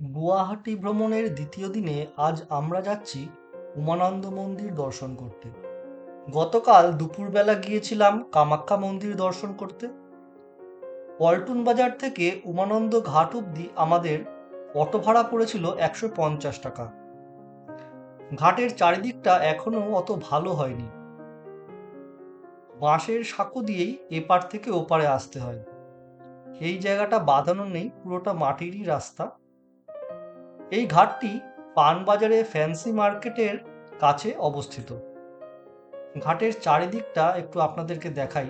গুয়াহাটি ভ্রমণের দ্বিতীয় দিনে আজ আমরা যাচ্ছি উমানন্দ মন্দির দর্শন করতে। গতকাল দুপুরবেলা গিয়েছিলাম কামাখ্যা মন্দির দর্শন করতে। পল্টন বাজার থেকে উমানন্দ ঘাট অবধি আমাদের অটো ভাড়া পড়েছিল একশো পঞ্চাশ টাকা। ঘাটের চারিদিকটা এখনও অত ভালো হয়নি। বাঁশের সাঁকো দিয়েই এপার থেকে ওপারে আসতে হয়। এই জায়গাটা বাঁধানো নেই, পুরোটা মাটিরই রাস্তা। এই ঘাটটি পানবাজারে ফ্যান্সি মার্কেটের কাছে অবস্থিত। ঘাটের চারিদিকটা একটু আপনাদেরকে দেখাই।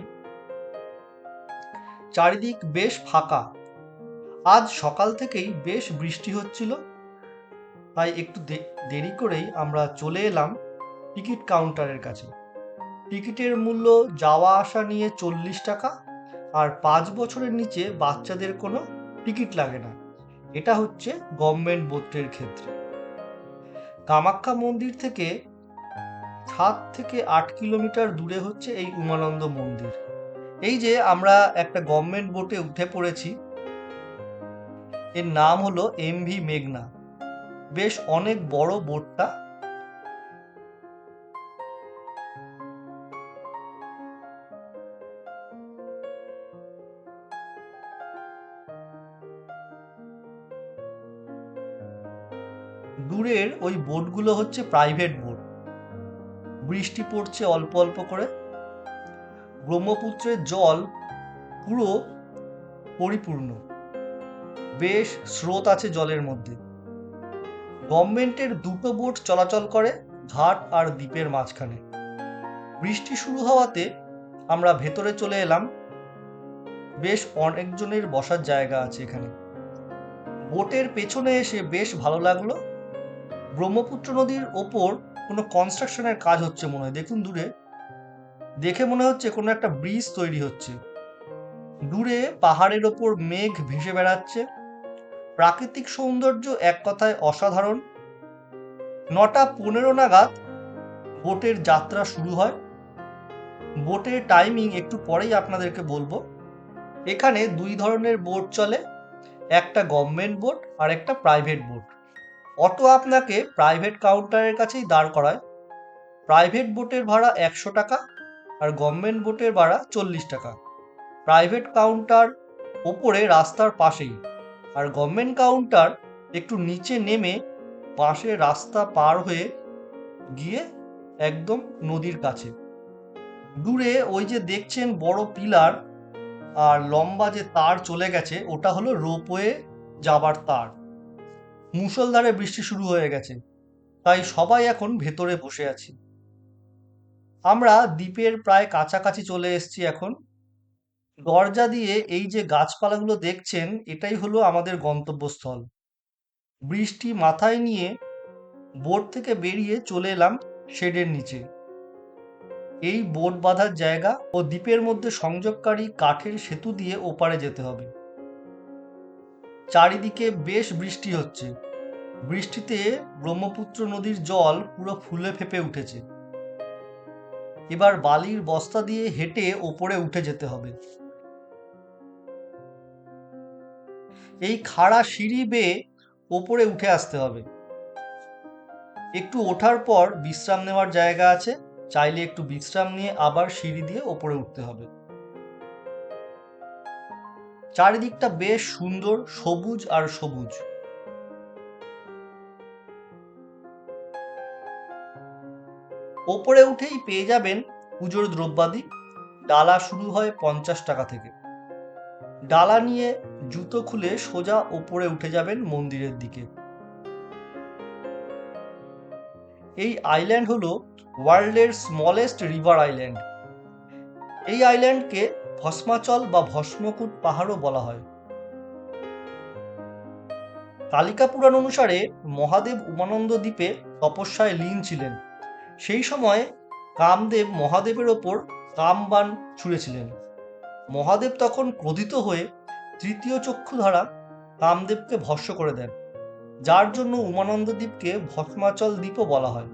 চারিদিক বেশ ফাঁকা। আজ সকাল থেকেই বেশ বৃষ্টি হচ্ছিল। তাই একটু দেরি করেই আমরা চলে এলাম টিকিট কাউন্টারের কাছে। টিকিটের মূল্য যাওয়া আসা নিয়ে চল্লিশ টাকা আর পাঁচ বছরের নিচে বাচ্চাদের কোনো টিকিট লাগে না। এটা হচ্ছে গভর্নমেন্ট বোর্ডের ক্ষেত্রে। কামাখ্যা মন্দির থেকে সাত থেকে আট কিলোমিটার দূরে হচ্ছে এই উমানন্দ মন্দির। এই যে আমরা একটা গভর্নমেন্ট বোটে উঠে পড়েছি, এর নাম হলো এমভি মেঘনা। বেশ অনেক বড় বোটটা দূরের ওই বোটগুলো হচ্ছে প্রাইভেট বোট। বৃষ্টি পড়ছে অল্প অল্প করে। ব্রহ্মপুত্রের জল পুরো পরিপূর্ণ। বেশ স্রোত আছে জলের মধ্যে। গভর্নমেন্টের দুটো বোট চলাচল করে ঘাট আর দ্বীপের মাঝখানে। বৃষ্টি শুরু হওয়াতে আমরা ভেতরে চলে এলাম। বেশ অনেকজনের বসার জায়গা আছে এখানে। বোটের পেছনে এসে বেশ ভালো লাগল। ব্রহ্মপুত্র নদীর ওপর কোনো কনস্ট্রাকশনের কাজ হচ্ছে মনে হয়। দেখুন দূরে। দেখে মনে হচ্ছে কোনো একটা ব্রিজ তৈরি হচ্ছে। দূরে পাহাড়ের ওপর মেঘ ভেসে বেড়াচ্ছে। প্রাকৃতিক সৌন্দর্য এক কথায় অসাধারণ। নটা পনেরো নাগাদ বোটের যাত্রা শুরু হয়। বোটের টাইমিং একটু পরেই আপনাদেরকে বলব। এখানে দুই ধরনের বোট চলে। একটা গভর্নমেন্ট বোট আর একটা প্রাইভেট বোট অটো আপনাকে প্রাইভেট কাউন্টারের কাছেই দাঁড় করায়। প্রাইভেট বোটের ভাড়া একশো টাকা আর গভর্নমেন্ট বোটের ভাড়া চল্লিশ টাকা। প্রাইভেট কাউন্টার ওপরে রাস্তার পাশেই। আর গভর্নমেন্ট কাউন্টার একটু নিচে নেমে পাশে রাস্তা পার হয়ে গিয়ে একদম নদীর কাছে। দূরে ওই যে দেখছেন বড় পিলার আর লম্বা যে তার চলে গেছে, ওটা হলো রোপওয়ে যাবার তার। মুষলধারে বৃষ্টি শুরু হয়ে গেছে। তাই সবাই এখন ভেতরে বসে আছি। আমরা দ্বীপের প্রায় কাছাকাছি চলে এসেছি এখন। দরজা দিয়ে এই যে গাছপালাগুলো দেখছেন, এটাই হলো আমাদের গন্তব্যস্থল। বৃষ্টি মাথায় নিয়ে বোট থেকে বেরিয়ে চলে এলাম শেডের নিচে। এই বোট বাঁধার জায়গা ও দ্বীপের মধ্যে সংযোগকারী কাঠের সেতু দিয়ে ওপারে যেতে হবে। চারিদিকে বেশ বৃষ্টি হচ্ছে। বৃষ্টিতে ব্রহ্মপুত্র নদীর জল পুরো ফুলে ফেপে উঠেছে। এবার বালির বস্তা দিয়ে হেঁটে ওপরে উঠে যেতে হবে। এই খাড়া সিঁড়ি বেয়ে ওপরে উঠে আসতে হবে। একটু ওঠার পর বিশ্রাম নেওয়ার জায়গা আছে। চাইলে একটু বিশ্রাম নিয়ে আবার সিঁড়ি দিয়ে ওপরে উঠতে হবে। চারিদিকটা বেশ সুন্দর, সবুজ আর সবুজ। ওপরে উঠেই পেয়ে যাবেন পুজোর দ্রব্যাদি। ডালা শুরু হয় পঞ্চাশ টাকা থেকে। ডালা নিয়ে জুতো খুলে সোজা ওপরে উঠে যাবেন মন্দিরের দিকে। এই আইল্যান্ড হলো ওয়ার্ল্ডের স্মলেস্ট রিভার আইল্যান্ড এই আইল্যান্ডকে ভস্মাচল বা ভস্মকূট পাহাড়ও বলা হয়। কালিকা পুরাণ অনুসারে মহাদেব উমানন্দ দ্বীপে তপস্যায় লীন ছিলেন। সেই সময় কামদেব মহাদেবের ওপর কামবান ছুঁড়েছিলেন। মহাদেব তখন ক্রোধিত হয়ে তৃতীয় চক্ষু দ্বারা কামদেবকে ভস্ম করে দেন, যার জন্য উমানন্দ দ্বীপকে ভস্মাচল দ্বীপও বলা হয়।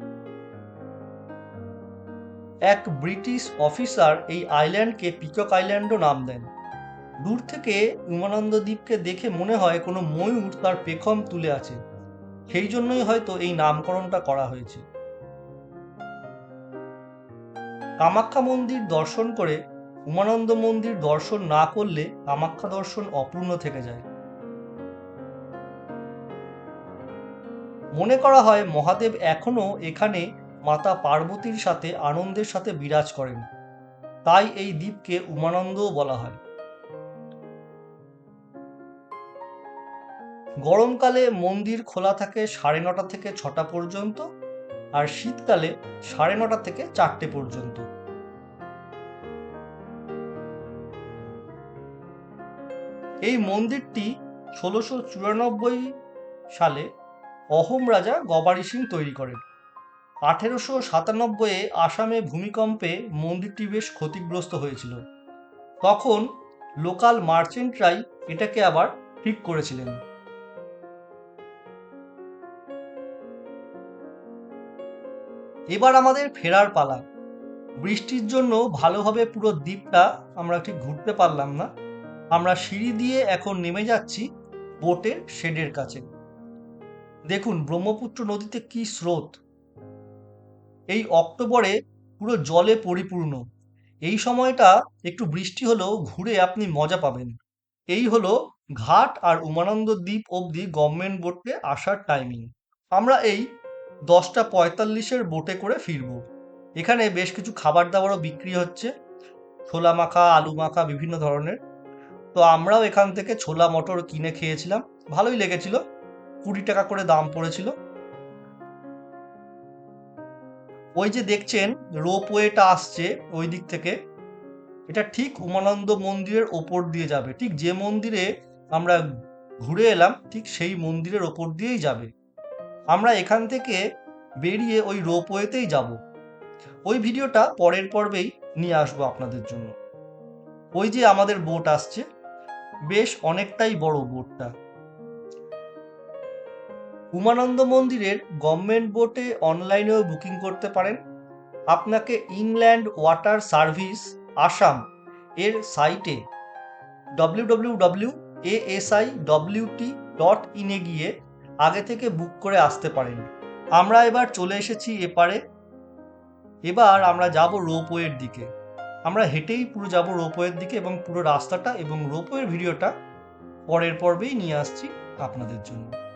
এক ব্রিটিশ অফিসার এই আইল্যান্ডকে পিকক আইল্যান্ডও নাম দেন। দূর থেকে উমানন্দ দ্বীপকে দেখে মনে হয় কোনো ময়ূর তার পেখম তুলে আছে। সেই জন্যই হয়তো এই নামকরণটা করা হয়েছে। কামাখ্যা মন্দির দর্শন করে উমানন্দ মন্দির দর্শন না করলে কামাখ্যা দর্শন অপূর্ণ থেকে যায়। মনে করা হয় মহাদেব এখনও এখানে মাতা পার্বতীর সাথে আনন্দের সাথে বিরাজ করেন। তাই এই দ্বীপকে উমানন্দও বলা হয়। গরমকালে মন্দির খোলা থাকে সাড়ে নটা থেকে ছটা পর্যন্ত আর শীতকালে সাড়ে নটা থেকে চারটে পর্যন্ত। এই মন্দিরটি ষোলোশো চুরানব্বই সালে অহোম রাজা গবারি সিং তৈরি করেন। আঠেরোশো সাতানব্বইয়ে আসামে ভূমিকম্পে মন্দিরটি বেশ ক্ষতিগ্রস্ত হয়েছিল। তখন লোকাল মার্চেন্টরাই এটাকে আবার ঠিক করেছিলেন। এবার আমাদের ফেরার পালা। বৃষ্টির জন্য ভালোভাবে পুরো দ্বীপটা আমরা ঠিক ঘুরতে পারলাম না। আমরা সিঁড়ি দিয়ে এখন নেমে যাচ্ছি বোটের শেডের কাছে। দেখুন ব্রহ্মপুত্র নদীতে কি স্রোত। এই অক্টোবরে পুরো জলে পরিপূর্ণ। এই সময়টা একটু বৃষ্টি হলেও ঘুরে আপনি মজা পাবেন। এই হলো ঘাট আর উমানন্দ দ্বীপ অবধি গভর্নমেন্ট বোটে আসার টাইমিং আমরা এই দশটা পঁয়তাল্লিশের বোটে করে ফিরব। এখানে বেশ কিছু খাবার দাবারও বিক্রি হচ্ছে। ছোলা মাখা, আলু মাখা, বিভিন্ন ধরনের। তো আমরাও এখান থেকে ছোলা মটর কিনে খেয়েছিলাম। ভালোই লেগেছিল। কুড়ি টাকা করে দাম পড়েছিল। ওই যে দেখছেন, রোপওয়েটা আসছে ওই দিক থেকে। এটা ঠিক উমানন্দ মন্দিরের ওপর দিয়ে যাবে। ঠিক যে মন্দিরে আমরা ঘুরে এলাম, ঠিক সেই মন্দিরের ওপর দিয়েই যাবে। আমরা এখান থেকে বেরিয়ে ওই রোপওয়েতেই যাব। ওই ভিডিওটা পরের পর্বেই নিয়ে আসব আপনাদের জন্য। ওই যে আমাদের বোট আসছে, বেশ অনেকটাই বড় বোটটা। উমানন্দ মন্দিরের গভর্নমেন্ট বোটে অনলাইনেও বুকিং করতে পারেন। আপনাকে ইংল্যান্ড ওয়াটার সার্ভিস আসাম এর সাইটে ডব্লিউ ডব্লিউ ডব্লিউ ডব্লিউটি ইনে গিয়ে আগে থেকে বুক করে আসতে পারেন। আমরা এবার চলে এসেছি এপারে। এবার আমরা যাব রোপওয়ের দিকে। আমরা হেঁটেই পুরো যাব রোপওয়ের দিকে এবং পুরো রাস্তাটা এবং রোপওয়ের ভিডিওটা পরের পর্বেই নিয়ে আসছি আপনাদের জন্য।